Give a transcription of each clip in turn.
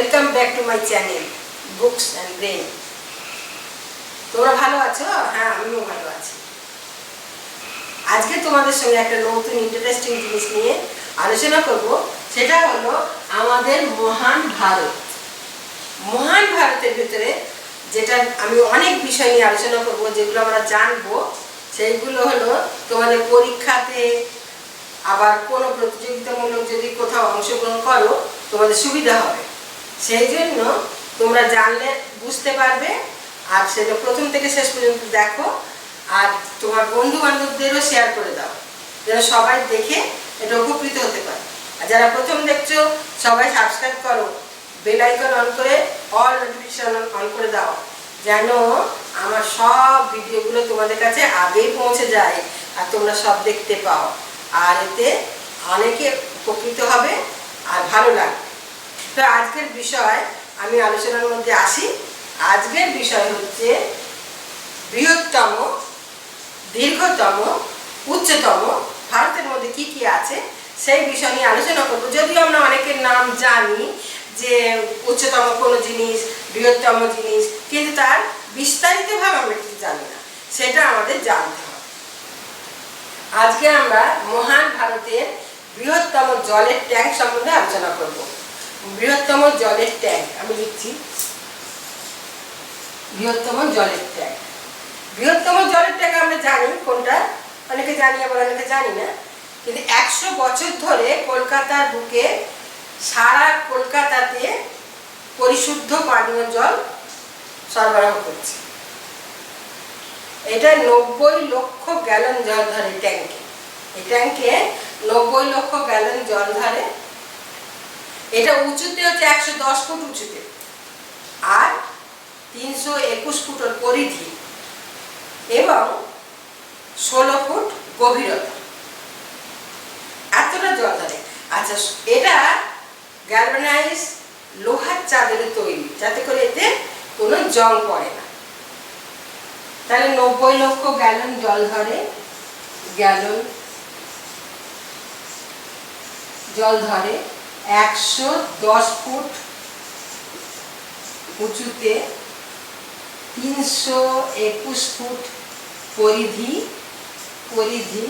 Welcome back to my channel books and brain তোমরা ভালো আছো? হ্যাঁ আমিও ভালো আছি। আজকে তোমাদের সঙ্গে একটা নতুন ইন্টারেস্টিং জিনিস নিয়ে আলোচনা করব, সেটা হলো আমাদের মহান ভারত। মহান ভারতের ভিতরে যেটা আমি অনেক বিষয় নিয়ে আলোচনা করব, যেগুলো আমরা জানব, সেইগুলো হলো তোমাদের পরীক্ষাতে আবার কোনো প্রতিযোগিতামূলক যদি কোথাও অংশগ্রহণ করো, তোমাদের সুবিধা হবে। সেই জন্য তোমরা জানলে, বুঝতে পারবে। আর সেটা প্রথম থেকে শেষ পর্যন্ত দেখো। আর তোমার বন্ধু বান্ধবদেরও শেয়ার করে দাও। যেন সবাই দেখে এটা উপকৃত হতে পারে। আর যারা প্রথম দেখছ, সবাই সাবস্ক্রাইব করো। বেল আইকন অন করে অল নোটিফিকেশন অন করে দাও। যেন আমার সব ভিডিওগুলো তোমাদের কাছে আগেই পৌঁছে যায় আর তোমরা সব দেখতে পাও। আর এতে অনেকে উপকৃত হবে আর ভালো লাগবে। তো আজকের বিষয়, আমি আলোচনার মধ্যে আসি। আজকের বিষয় হচ্ছে বৃহত্তম, দীর্ঘতম, উচ্চতম, ভারতের মধ্যে কি কি আছে সেই বিষয় নিয়ে আলোচনা করব। যদিও আমরা অনেকের নাম জানি যে উচ্চতম কোনো জিনিস, বৃহত্তম জিনিস, কিন্তু তার বিস্তারিতভাবে আমরা কিছু জানি না। সেটা আমাদের জানতে হবে। আজকে আমরা মহান ভারতের বৃহত্তম জলের ট্যাঙ্ক সম্বন্ধে আলোচনা করব। বৃহত্তম জলের ট্যাঙ্ক, আমি লিখছি। বৃহত্তম জলের ট্যাঙ্ক। বৃহত্তম জলের ট্যাঙ্ক আমরা জানি কোনটা? অনেকে জানি, আবার অনেকে জানি না। কিন্তু একশো বছর ধরে কলকাতার বুকে সারা কলকাতাতে পরিশুদ্ধ পানীয় জল সরবরাহ করছে। এটা নব্বই লক্ষ গ্যালন জল ধরে ট্যাঙ্কে। এই ট্যাঙ্কে নব্বই লক্ষ গ্যালন জল ধরে এটা উঁচুতে হচ্ছে একশো দশ ফুট উঁচুতে। আর তিনশো একুশ ফুটের পরিধি এবং ষোলো ফুট গভীরতা। এতটা জল ধরে আচ্ছা এটা গ্যালভানাইজ লোহার চাদরে তৈরি, যাতে করে এতে কোনো জল পড়ে না। তাহলে নব্বই লক্ষ গ্যালন জল ধরে, গ্যালন জল ধরে একশো দশ ফুট উঁচুতে তিনশো একুশ ফুট পরিধি পরিধি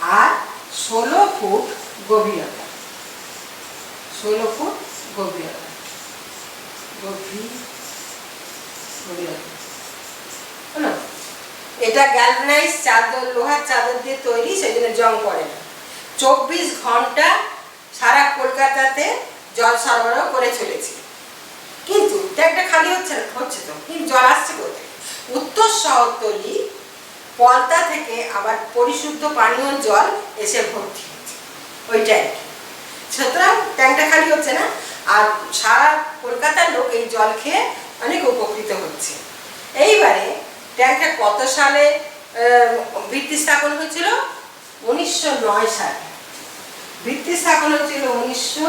আর ষোলো ফুট গভীরতা। ষোলো ফুট গভীরতা। গভীর গভীরতা। হলো? এটা গ্যালভানাইজ চাদর, লোহার চাদর দিয়ে তৈরি সেই জং পড়ে না। চব্বিশ ঘণ্টা সারা কলকাতাতে জল সরবরাহ করে চলেছি। কিন্তু ট্যাঙ্কটা খালি হচ্ছে না, হচ্ছে তো। কিন্তু জল আসছে কোথায়? উত্তর শহরতলি, পলতা থেকে আবার পরিশুদ্ধ পানীয় জল এসে ভর্তি হচ্ছে ওই ট্যাঙ্কে সুতরাং ট্যাঙ্কটা খালি হচ্ছে না, আর সারা কলকাতার লোক এই জল খেয়ে অনেক উপকৃত হচ্ছে। এইবারে ট্যাঙ্কটা কত সালে ভিত্তি স্থাপন হয়েছিল? উনিশশো নয় সালে। ভিত্তি স্থাপন হয়েছিল উনিশশো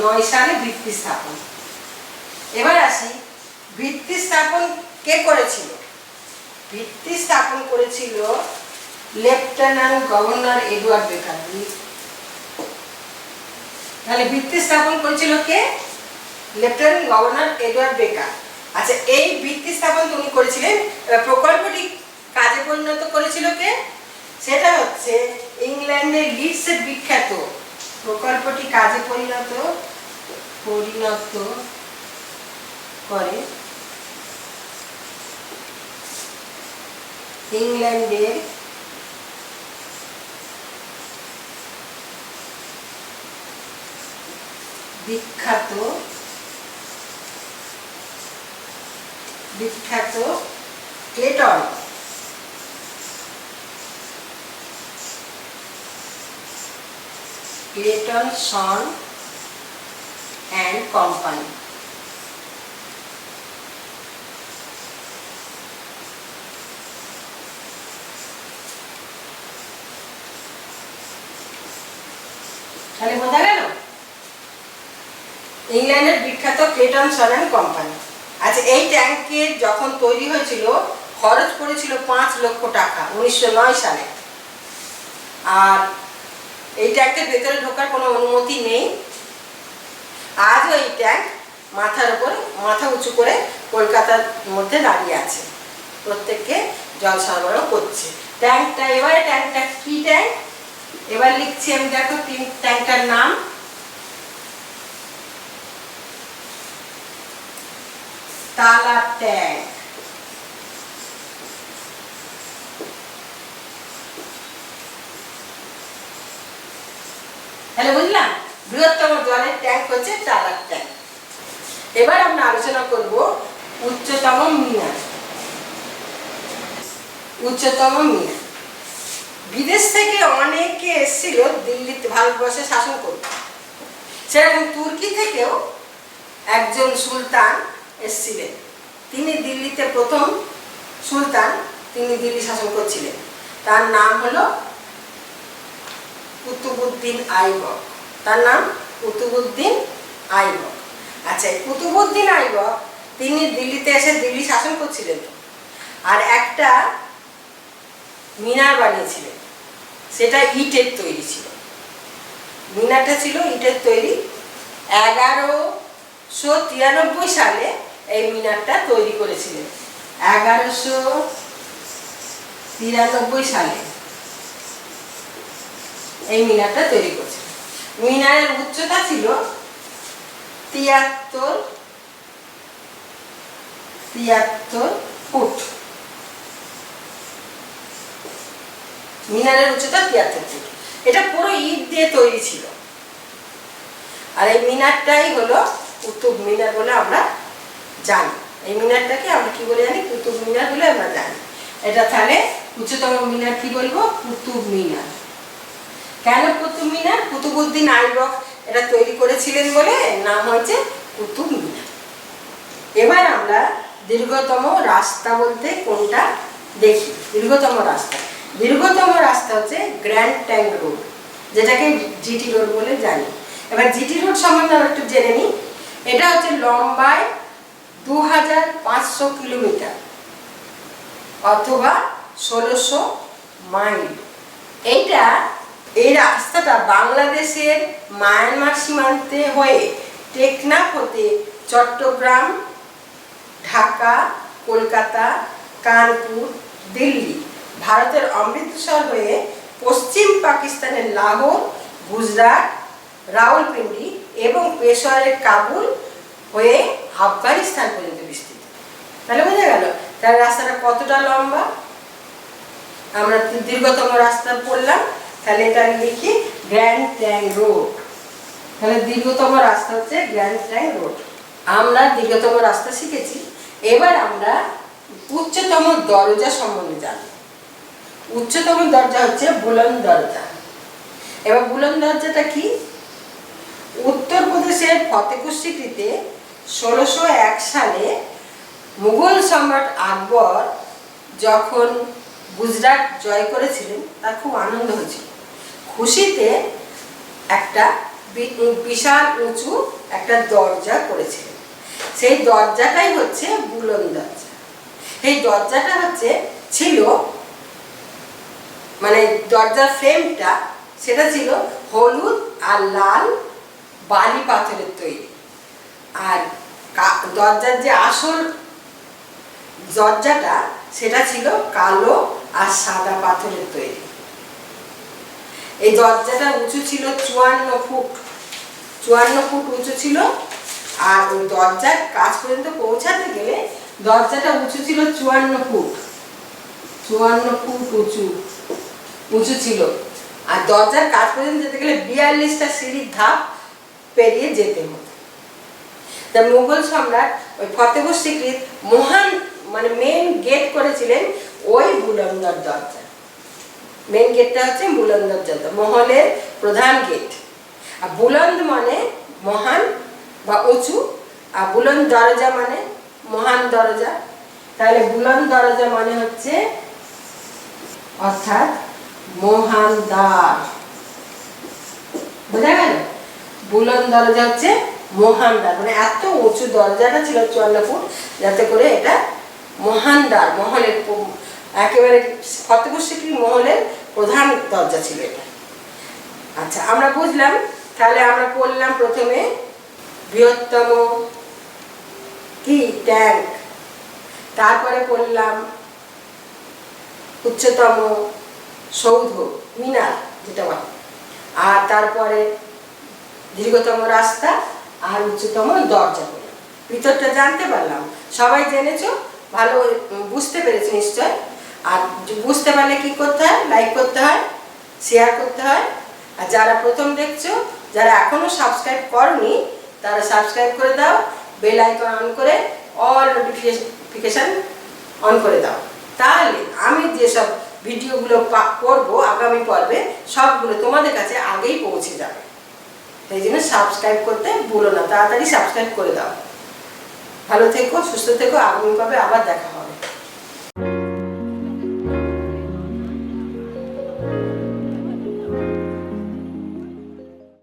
নয় সালে ভিত্তি স্থাপন। এবার আসি ভিত্তি স্থাপন কে করেছিল? ভিত্তি স্থাপন করেছিল লেফটেন্যান্ট গভর্নর এডওয়ার্ড বেকার। তাহলে ভিত্তি স্থাপন করেছিল কে? লেফটেন্যান্ট গভর্নর এডওয়ার্ড বেকার। আচ্ছা এই ভিত্তি স্থাপন উনি করেছিলেন। প্রকল্পটি কাজে পরিণত করেছিল কে? সেটা হচ্ছে ইংল্যান্ডের লিডসের বিখ্যাত প্রকল্পটি কাজে পরিণত পরিণত করে। ইংল্যান্ডের বিখ্যাত বিখ্যাত Clayton. Clayton son and company তাহলে বোঝা গেল? ইংল্যান্ডের বিখ্যাত ক্লেটন সন অ্যান্ড কোম্পানি আচ্ছা এই ট্যাঙ্কের যখন তৈরি হয়েছিল, খরচ পড়েছিল পাঁচ লক্ষ টাকা, উনিশশো নয় সালে। আর এই ট্যাঙ্কের ভেতরে ঢোকার কোনো অনুমতি নেই। আজও এই ট্যাঙ্ক মাথার উপর, মাথা উঁচু করে কলকাতার মধ্যে দাঁড়িয়ে আছে। প্রত্যেককে জল সরবরাহ করছে। ট্যাঙ্কটা, এবারে ট্যাঙ্কটা কি ট্যাঙ্ক? এবার লিখছি আমি, দেখো, তিন ট্যাঙ্কটার নাম। তালা ট্যাঙ্ক। তাহলে বুঝলাম? বৃহত্তম জলের ট্যাঙ্ক হচ্ছে টালার ট্যাঙ্ক এবার আমরা আলোচনা করব উচ্চতম মিনার। উচ্চতম মিনার। বিদেশ থেকে অনেকে এসেছিল দিল্লিতে ভারতবর্ষে শাসন করতে। সেরকম তুর্কি থেকেও একজন সুলতান এসেছিলেন। তিনি দিল্লিতে প্রথম সুলতান, তিনি দিল্লি শাসন করছিলেন। তার নাম হলো কুতুবুদ্দিন আইবক। তার নাম কুতুবুদ্দিন আইবক। আচ্ছা কুতুবুদ্দিন আইবক, তিনি দিল্লিতে এসে দিল্লি শাসন করছিলেন আর একটা মিনার বানিয়েছিলেন। সেটা ইটের তৈরি ছিল। মিনারটা ছিল ইটের তৈরি। এগারোশো তিরানব্বই সালে এই মিনারটা তৈরি করেছিলেন। এগারোশো তিরানব্বই সালে। মিনারটা তৈরি করছে। মিনারের উচ্চতা ছিল তিয়াত্তর তিয়াত্তর ফুট। মিনারের উচ্চতা তিয়াত্তর ফুট। এটা পুরো ইট দিয়ে তৈরি ছিল। আর এই মিনারটাই হলো কুতুব মিনার বলে আমরা জানি। এই মিনারটাকে আমরা কি বলে জানি? কুতুব মিনার বলে আমরা জানি। এটা তাহলে উচ্চতম মিনার কি বলব? কুতুব মিনার। কেন কুতুব মিনার কুতুবুদ্দিন আইবক এটা তৈরি করেছিলেন বলে নাম হয়েছে কুতুব মিনার এবার আমরা দীর্ঘতম রাস্তা বলতে কোনটা দেখি? দীর্ঘতম রাস্তা। দীর্ঘতম রাস্তা হচ্ছে গ্র্যান্ড ট্যাঙ্ক রোড, যেটাকে জিটি রোড বলে জানি। এবার জিটি রোড সম্বন্ধে আমরা একটু জেনে নিই। এটা হচ্ছে লম্বায় দু হাজার পাঁচশো কিলোমিটার অথবা ষোলোশো মাইল। এইটা এই রাস্তাটা বাংলাদেশের মায়ানমার সীমান্তে হয়ে টেকনাফ হতে চট্টগ্রাম, ঢাকা, কলকাতা, কানপুর, দিল্লি ভারতের অমৃতসর হয়ে পশ্চিম পাকিস্তানের লাহোর, গুজরাট, রাওয়ালপিন্ডি এবং পেশোয়ারের কাবুল হয়ে আফগানিস্তান পর্যন্ত বিস্তৃত। তাহলে বোঝা গেল, তাহলে রাস্তাটা কতটা লম্বা? আমরা দীর্ঘতম রাস্তা পড়লাম তাহলে এটা আমি লিখি গ্র্যান্ড ট্যাঙ্ক রোড। তাহলে দীর্ঘতম রাস্তা হচ্ছে গ্র্যান্ড ট্যাঙ্ক রোড। আমরা দীর্ঘতম রাস্তা শিখেছি। এবার আমরা উচ্চতম দরজা সম্বন্ধে জানি উচ্চতম দরজা হচ্ছে বুলন্দ দরজা। এবার বুলন্দ দরজাটা কি? উত্তরপ্রদেশের ফতেপুর সিক্রিতে ষোলোশো এক সালে মুঘল সম্রাট আকবর যখন গুজরাট জয় করেছিলেন, তার খুব আনন্দ হয়েছিল। খুশিতে একটা বিশাল উঁচু একটা দরজা করেছিলেন। সেই দরজাটাই হচ্ছে বুলন দরজা। এই দরজাটা হচ্ছে ছিল মানে দরজার ফ্রেমটা সেটা ছিল হলুদ আর লাল বালি পাথরের তৈরি। আর দরজার যে আসল দরজাটা সেটা ছিল কালো আর সাদা পাথরের তৈরি। এই দরজাটা উঁচু ছিল চুয়ান্ন ফুট। চুয়ান্ন ফুট উঁচু ছিল। আর ওই দরজার কাজ পর্যন্ত পৌঁছাতে গেলে দরজাটা উঁচু ছিল চুয়ান্ন ফুট। চুয়ান্ন ফুট উঁচু। উঁচু ছিল। আর দরজার কাজ পর্যন্ত যেতে গেলে বিয়াল্লিশটা সিঁড়ির ধাপ পেরিয়ে যেতে হতো। তা মুঘল সম্রাট ওই ফতেপুর সিক্রিত মহান মানে মেন গেট করেছিলেন ওই বুলন্দর দরজা মেন গেটটা হচ্ছে বুলন্দর দরজা মহলের প্রধান গেট আর বুলন্দ মানে মহান বা উঁচু, আর বুলন্দ দরজা মানে মহান দরজা। তাহলে বুলন্দ দরজা মানে হচ্ছে, অর্থাৎ মহান দ্বার। বোঝা গেল? বুলন্দ দরজা হচ্ছে মহান দ্বার মানে এত উঁচু দরজাটা ছিল চুয়ান্ন ফুট, যাতে করে এটা মহান দ্বার, মহলের একেবারে ফতেপুর সিক্রি মহলের প্রধান দরজা ছিল এটা। আচ্ছা আমরা বুঝলাম, তাহলে আমরা পড়লাম প্রথমে বৃহত্তম কি? ট্যাঙ্ক। তারপরে করলাম উচ্চতম সৌধ, মিনার, যেটা বলে। আর তারপরে দীর্ঘতম রাস্তা আর উচ্চতম দরজা করলাম ভিতরটা জানতে পারলাম। সবাই জেনেছো? ভালো, বুঝতে পেরেছ নিশ্চয়? আর বুঝতে পারলে কি করতে হয়? লাইক করতে হয় শেয়ার করতে হয়। আর যারা প্রথম দেখছ, যারা এখনও সাবস্ক্রাইব করনি, তারা সাবস্ক্রাইব করে দাও বেল আইকন অন করে অল নোটিফিকেশন অন করে দাও। তাহলে আমি যেসব ভিডিওগুলো করব আগামী পর্বে, সবগুলো তোমাদের কাছে আগেই পৌঁছে যাবে। সেই জন্য সাবস্ক্রাইব করতে ভুলো না, তাড়াতাড়ি সাবস্ক্রাইব করে দাও। ভালো থেকো, সুস্থ থেকো, আগামী পর্বে আবার দেখা হবে।